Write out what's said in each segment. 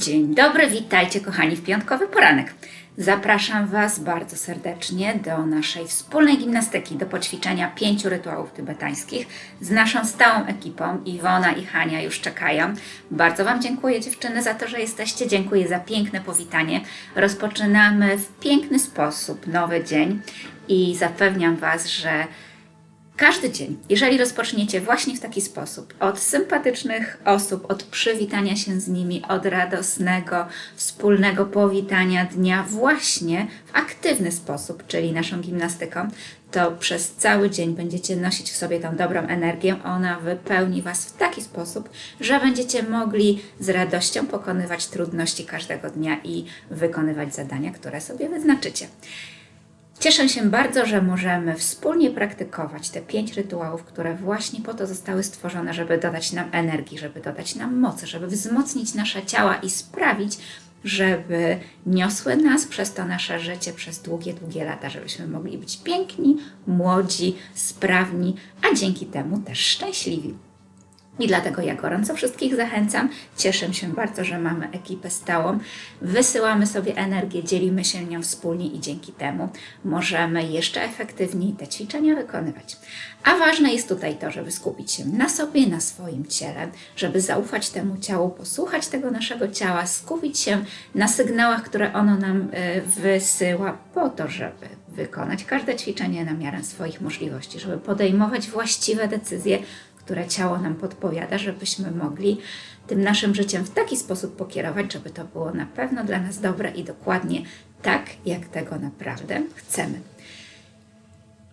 Dzień dobry, witajcie kochani w piątkowy poranek. Zapraszam Was bardzo serdecznie do naszej wspólnej gimnastyki, do poćwiczenia pięciu rytuałów tybetańskich z naszą stałą ekipą. Iwona i Hania już czekają. Bardzo Wam dziękuję dziewczyny za to, że jesteście. Dziękuję za piękne powitanie. Rozpoczynamy w piękny sposób nowy dzień i zapewniam Was, że każdy dzień, jeżeli rozpoczniecie właśnie w taki sposób, od sympatycznych osób, od przywitania się z nimi, od radosnego, wspólnego powitania dnia, właśnie w aktywny sposób, czyli naszą gimnastyką, to przez cały dzień będziecie nosić w sobie tą dobrą energię. Ona wypełni Was w taki sposób, że będziecie mogli z radością pokonywać trudności każdego dnia i wykonywać zadania, które sobie wyznaczycie. Cieszę się bardzo, że możemy wspólnie praktykować te pięć rytuałów, które właśnie po to zostały stworzone, żeby dodać nam energii, żeby dodać nam mocy, żeby wzmocnić nasze ciała i sprawić, żeby niosły nas przez to nasze życie przez długie, długie lata, żebyśmy mogli być piękni, młodzi, sprawni, a dzięki temu też szczęśliwi. I dlatego ja gorąco wszystkich zachęcam. Cieszę się bardzo, że mamy ekipę stałą. Wysyłamy sobie energię, dzielimy się nią wspólnie i dzięki temu możemy jeszcze efektywniej te ćwiczenia wykonywać. A ważne jest tutaj to, żeby skupić się na sobie, na swoim ciele, żeby zaufać temu ciału, posłuchać tego naszego ciała, skupić się na sygnałach, które ono nam y, wysyła, po to, żeby wykonać każde ćwiczenie na miarę swoich możliwości, żeby podejmować właściwe decyzje które ciało nam podpowiada, żebyśmy mogli tym naszym życiem w taki sposób pokierować, żeby to było na pewno dla nas dobre i dokładnie tak, jak tego naprawdę chcemy.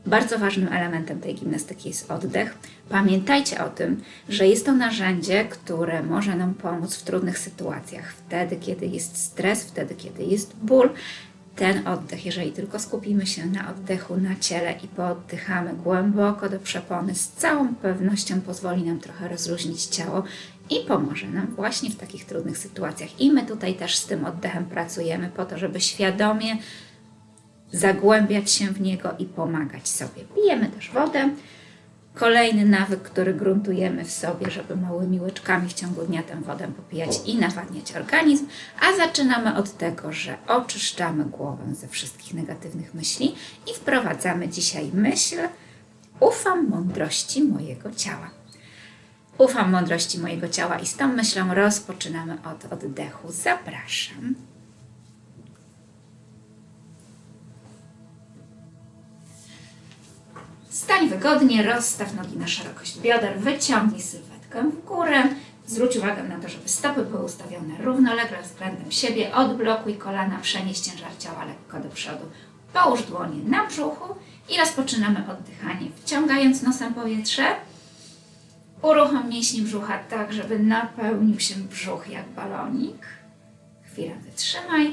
Bardzo ważnym elementem tej gimnastyki jest oddech. Pamiętajcie o tym, że jest to narzędzie, które może nam pomóc w trudnych sytuacjach. Wtedy, kiedy jest stres, wtedy, kiedy jest ból, ten oddech, jeżeli tylko skupimy się na oddechu na ciele i pooddychamy głęboko do przepony, z całą pewnością pozwoli nam trochę rozluźnić ciało i pomoże nam właśnie w takich trudnych sytuacjach. I my tutaj też z tym oddechem pracujemy po to, żeby świadomie zagłębiać się w niego i pomagać sobie. Pijemy też wodę. Kolejny nawyk, który gruntujemy w sobie, żeby małymi łyczkami w ciągu dnia tę wodę popijać i nawadniać organizm, a zaczynamy od tego, że oczyszczamy głowę ze wszystkich negatywnych myśli i wprowadzamy dzisiaj myśl ufam mądrości mojego ciała. Ufam mądrości mojego ciała i z tą myślą rozpoczynamy od oddechu. Zapraszam. Stań wygodnie, rozstaw nogi na szerokość bioder, wyciągnij sylwetkę w górę. Zwróć uwagę na to, żeby stopy były ustawione równolegle względem siebie. Odblokuj kolana, przenieś ciężar ciała lekko do przodu. Połóż dłonie na brzuchu i rozpoczynamy oddychanie, wciągając nosem powietrze. Uruchom mięśnie brzucha tak, żeby napełnił się brzuch jak balonik. Chwilę wytrzymaj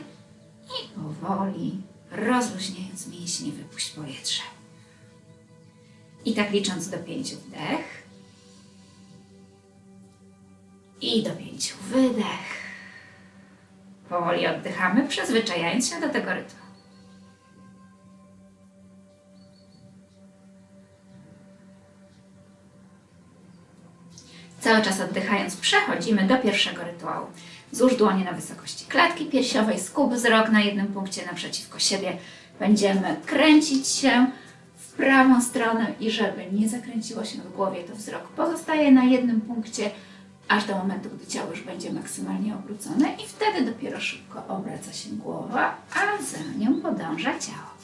i powoli, rozluźniając mięśnie, wypuść powietrze. I tak licząc do pięciu wdech. I do pięciu wydech. Powoli oddychamy, przyzwyczajając się do tego rytmu. Cały czas oddychając, przechodzimy do pierwszego rytuału. Złóż dłonie na wysokości klatki piersiowej, skup wzrok na jednym punkcie naprzeciwko siebie. Będziemy kręcić się prawą stronę i żeby nie zakręciło się w głowie, to wzrok pozostaje na jednym punkcie, aż do momentu, gdy ciało już będzie maksymalnie obrócone i wtedy dopiero szybko obraca się głowa, a za nią podąża ciało.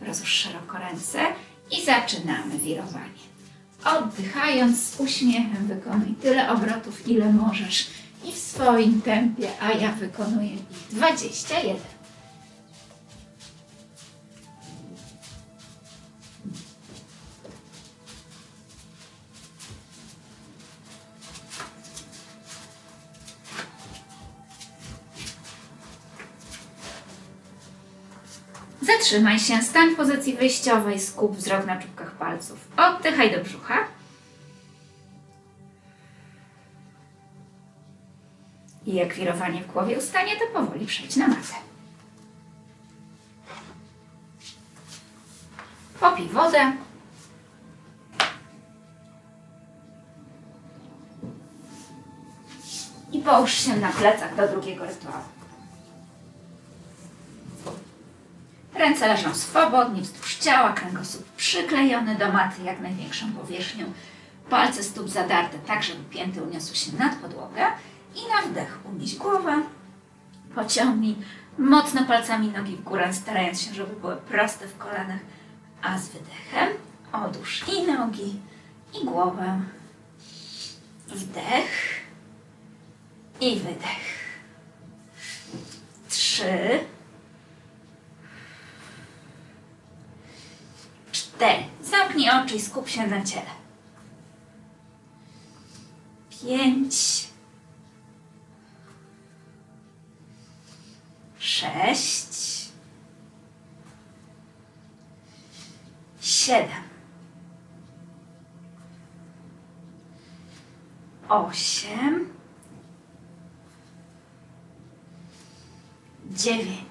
Rozłóż szeroko ręce i zaczynamy wirowanie. Oddychając z uśmiechem wykonuj tyle obrotów, ile możesz i w swoim tempie, a ja wykonuję ich 21. Zatrzymaj się, stań w pozycji wyjściowej, skup wzrok na czubkach palców. Oddychaj do brzucha. I jak wirowanie w głowie ustanie, to powoli przejdź na matę. Popij wodę. I połóż się na plecach do drugiego rytuału. Ręce leżą swobodnie wzdłuż ciała, kręgosłup przyklejony do maty jak największą powierzchnią. Palce stóp zadarte tak, żeby pięty uniosły się nad podłogę. I na wdech unieś głowę. Pociągnij mocno palcami nogi w górę, starając się, żeby były proste w kolanach. A z wydechem odłóż i nogi, i głowę. Wdech i wydech. Trzy. Cztery. Zamknij oczy i skup się na ciele. Pięć. Sześć. Siedem. Osiem. Dziewięć.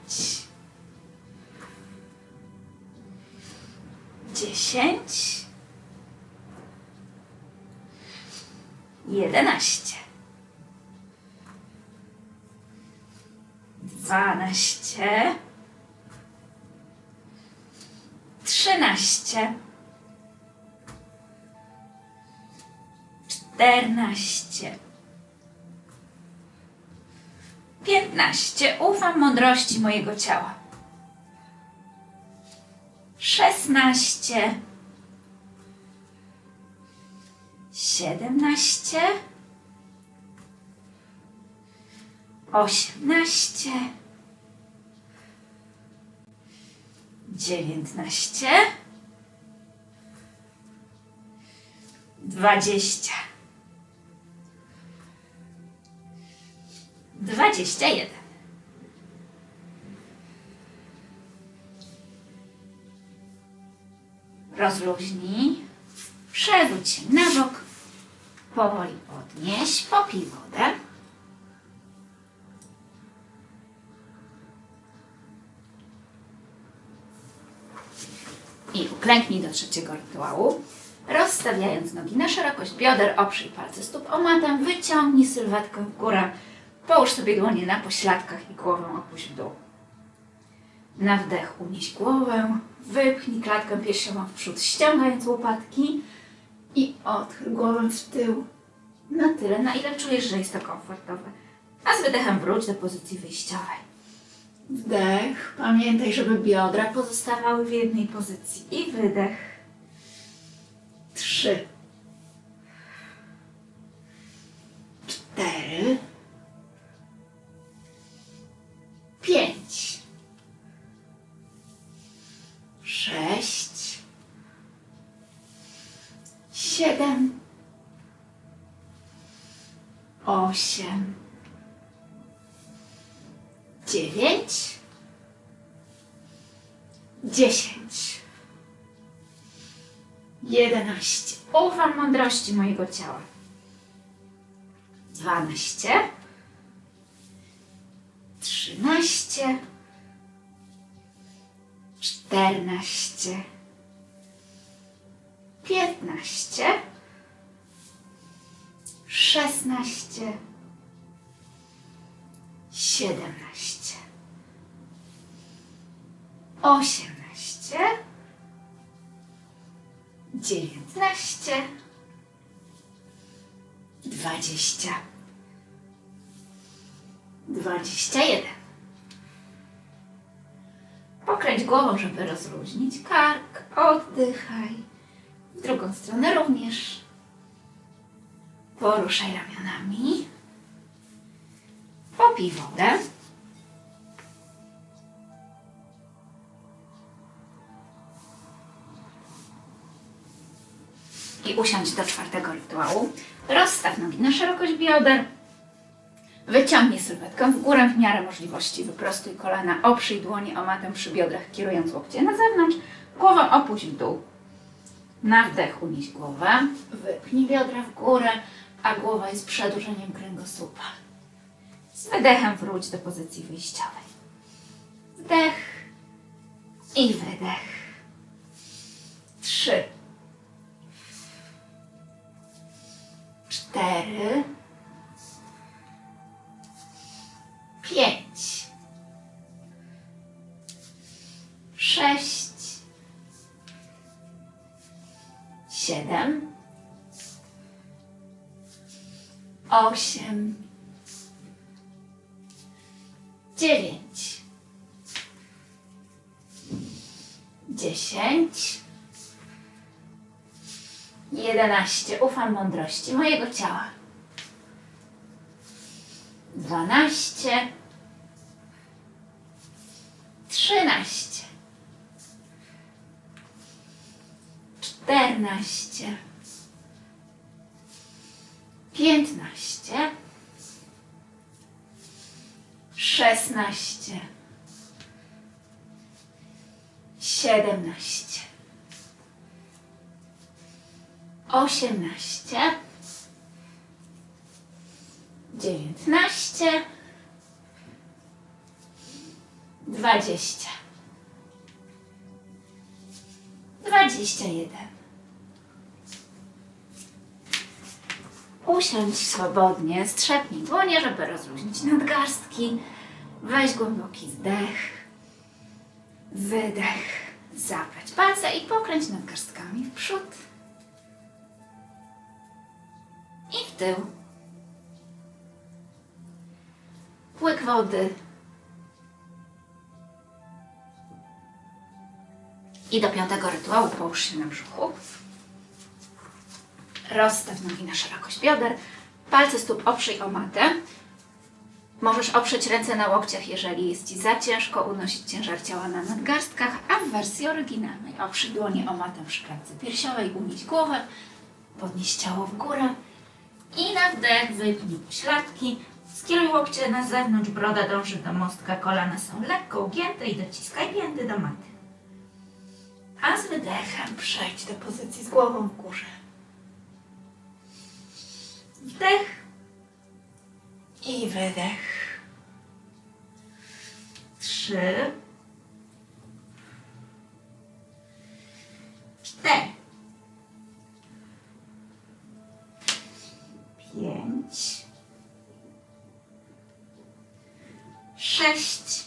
Dziesięć. Jedenaście. Dwanaście. Trzynaście. Czternaście. Piętnaście. Ufam mądrości mojego ciała. Szesnaście. Siedemnaście. Osiemnaście. Dziewiętnaście. Dwadzieścia. Dwadzieścia jeden. Rozluźnij. Przewróć się na bok. Powoli podnieś. Popij wodę. I uklęknij do trzeciego rytuału. Rozstawiając nogi na szerokość bioder, oprzyj palce stóp o matę, wyciągnij sylwetkę w górę, połóż sobie dłonie na pośladkach i głowę opuść w dół. Na wdech unieś głowę, wypchnij klatkę piersiową w przód, ściągając łopatki i odchyl głowę w tył na tyle, na ile czujesz, że jest to komfortowe. A z wydechem wróć do pozycji wyjściowej. Wdech. Pamiętaj, żeby biodra pozostawały w jednej pozycji. I wydech. Trzy. Cztery. Pięć. Sześć. Siedem. Osiem dziewięć, dziesięć, jedenaście. Ufam mądrości mojego ciała. Dwanaście, trzynaście, czternaście, piętnaście, szesnaście, siedemnaście, osiemnaście, dziewiętnaście, dwadzieścia, dwadzieścia jeden. Głową, żeby rozluźnić kark. Oddychaj. W drugą stronę również. Poruszaj ramionami. Popij wodę. I usiądź do czwartego rytuału. Rozstaw nogi na szerokość bioder. Wyciągnij sylwetkę w górę w miarę możliwości. Wyprostuj kolana, oprzyj dłonie o matę przy biodrach, kierując łokcie na zewnątrz. Głowę opuść w dół. Na wdech unieś głowę. Wypnij biodra w górę, a głowa jest przedłużeniem kręgosłupa. Z wydechem wróć do pozycji wyjściowej. Wdech i wydech. Trzy. Cztery. pięć, sześć, siedem, osiem, dziewięć, dziesięć, jedenaście. Ufam mądrości mojego ciała. dwanaście trzynaście, czternaście, piętnaście, szesnaście, siedemnaście, osiemnaście, dziewiętnaście, dwadzieścia, dwadzieścia jeden. Usiądź swobodnie, strzepnij dłonie, żeby rozluźnić nadgarstki. Weź głęboki wdech, wydech. Zapleć palce i pokręć nadgarstkami w przód i w tył. Łyk wody. I do piątego rytuału połóż się na brzuchu. Rozstaw nogi na szerokość bioder. Palce stóp oprzyj o matę. Możesz oprzeć ręce na łokciach, jeżeli jest Ci za ciężko unosić ciężar ciała na nadgarstkach, a w wersji oryginalnej oprzyj dłonie o matę przy klatce piersiowej, unieś głowę, podnieś ciało w górę i na wdech wypnij pośladki. Skieruj łokcie na zewnątrz, broda dąży do mostka, kolana są lekko ugięte i dociskaj pięty do maty. A z wydechem przejdź do pozycji z głową w górze. Wdech i wydech. Trzy. Cztery. Pięć. Sześć.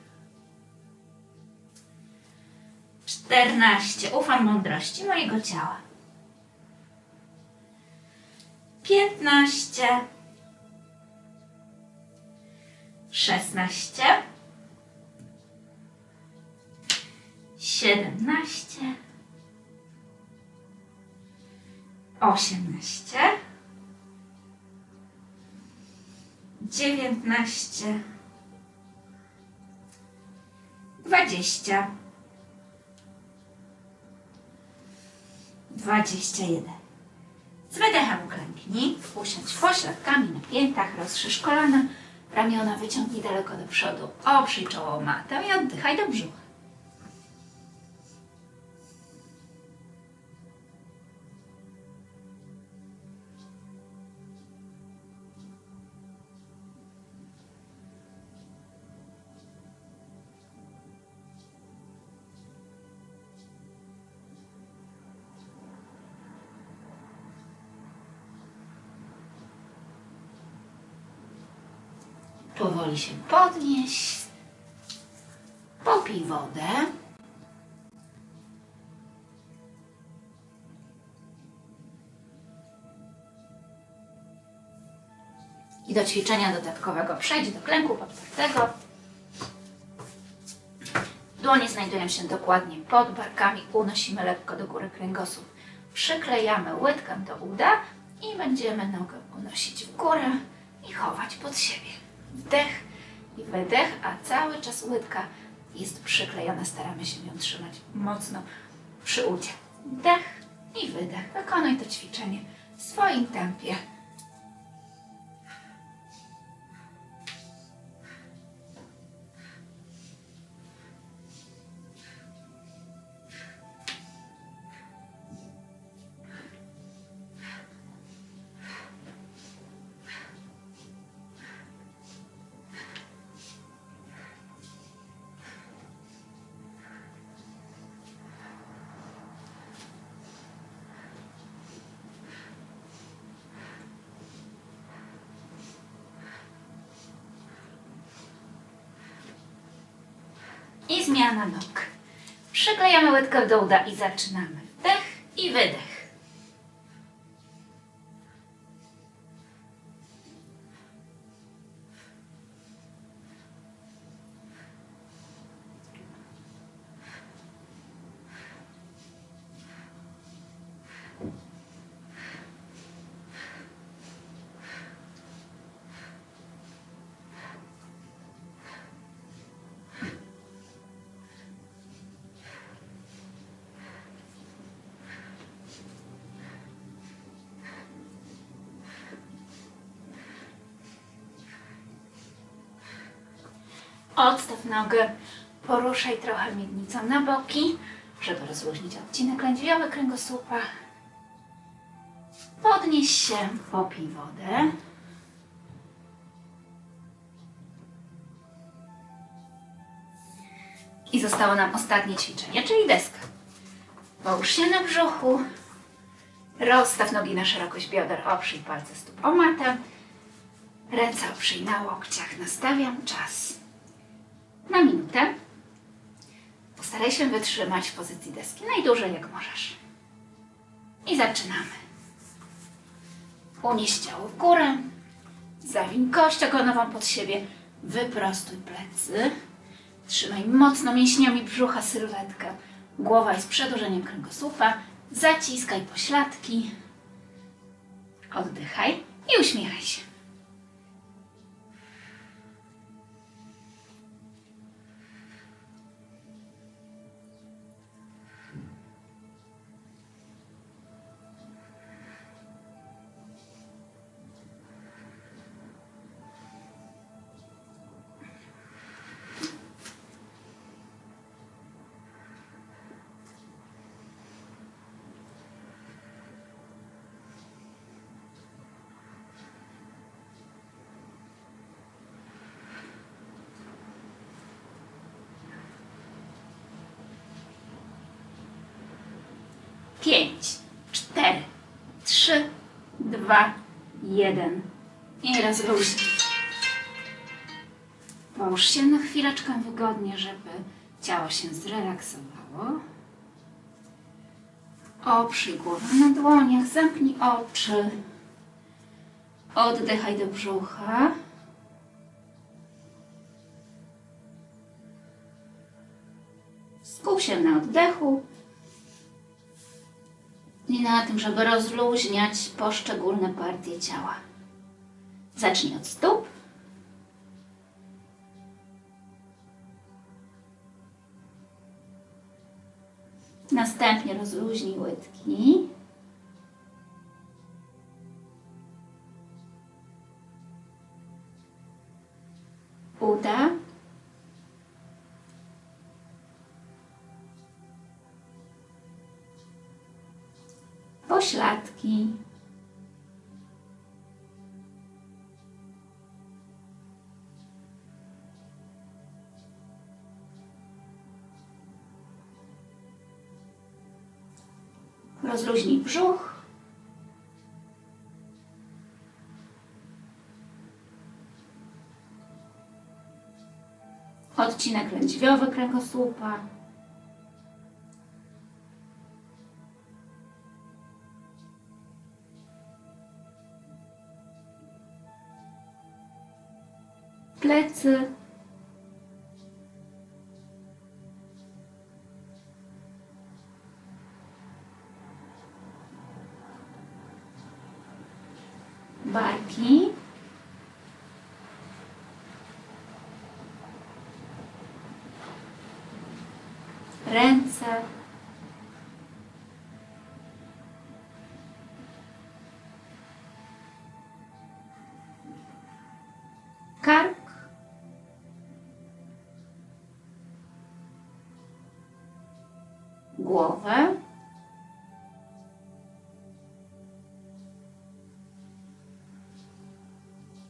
czternaście. Ufam mądrości mojego ciała. Piętnaście, szesnaście, siedemnaście, osiemnaście, dziewiętnaście, dwadzieścia, dwadzieścia jeden. Z wydechem uklęknij, usiądź pośladkami na piętach, rozszerz kolana, ramiona wyciągnij daleko do przodu, oprzyj czoło matę i oddychaj do brzucha. Powoli się podnieś. Popij wodę. I do ćwiczenia dodatkowego przejdź do klęku podpartego. Dłonie znajdują się dokładnie pod barkami. Unosimy lekko do góry kręgosłup. Przyklejamy łydkę do uda i będziemy nogę unosić w górę i chować pod siebie. Wdech i wydech, a cały czas łydka jest przyklejona. Staramy się ją trzymać mocno przy udzie. Wdech i wydech. Wykonuj to ćwiczenie w swoim tempie. I zmiana nóg. Przyklejamy łydkę do uda i zaczynamy. Wdech i wydech. Odstaw nogę, poruszaj trochę miednicą na boki, żeby rozluźnić odcinek lędźwiowy kręgosłupa. Podnieś się, popij wodę. I zostało nam ostatnie ćwiczenie, czyli deska. Połóż się na brzuchu, rozstaw nogi na szerokość bioder, oprzyj palce stóp o matę, ręce oprzyj na łokciach, nastawiam czas na minutę. Postaraj się wytrzymać w pozycji deski najdłużej jak możesz. I zaczynamy. Unieś ciało w górę. Zawiń kość ogonową pod siebie. Wyprostuj plecy. Trzymaj mocno mięśniami brzucha sylwetkę. Głowa jest przedłużeniem kręgosłupa. Zaciskaj pośladki. Oddychaj i uśmiechaj się. Pięć, cztery, trzy, dwa, jeden. I rozluźnij. Połóż się na chwileczkę wygodnie, żeby ciało się zrelaksowało. Oprzyj głowę na dłoniach, zamknij oczy. Oddychaj do brzucha. Skup się na oddechu i na tym, żeby rozluźniać poszczególne partie ciała. Zacznij od stóp. Następnie rozluźnij łydki. Uda. Pośladki. Rozluźnij brzuch. Odcinek lędźwiowy kręgosłupa. Plecy.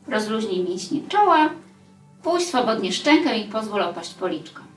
Rozluźnij mięśnie czoła. Puść swobodnie szczękę i pozwól opaść policzkom.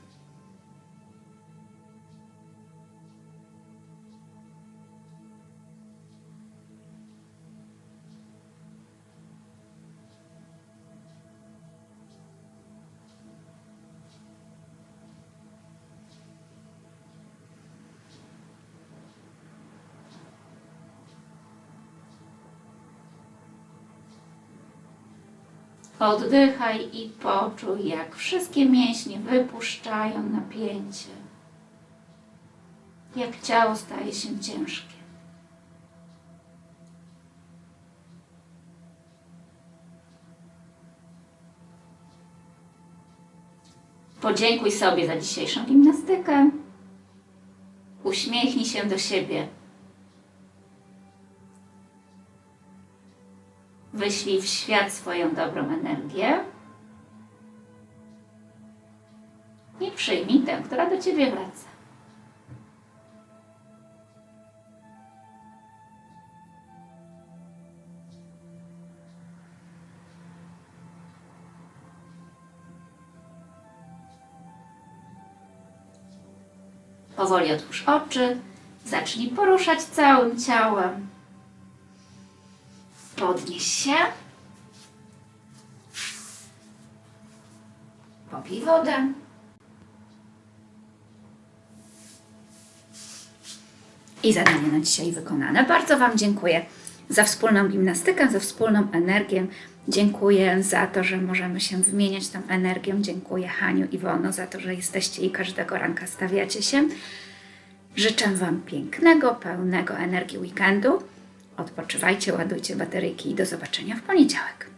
Oddychaj i poczuj, jak wszystkie mięśnie wypuszczają napięcie. Jak ciało staje się ciężkie. Podziękuj sobie za dzisiejszą gimnastykę. Uśmiechnij się do siebie. Wyślij w świat swoją dobrą energię i przyjmij tę, która do Ciebie wraca. Powoli otwórz oczy, zacznij poruszać całym ciałem. Podnieś się. Popij wodę. I zadanie na dzisiaj wykonane. Bardzo Wam dziękuję za wspólną gimnastykę, za wspólną energię. Dziękuję za to, że możemy się wymieniać tą energią. Dziękuję Haniu i Wono za to, że jesteście i każdego ranka stawiacie się. Życzę Wam pięknego, pełnego energii weekendu. Odpoczywajcie, ładujcie bateryjki i do zobaczenia w poniedziałek.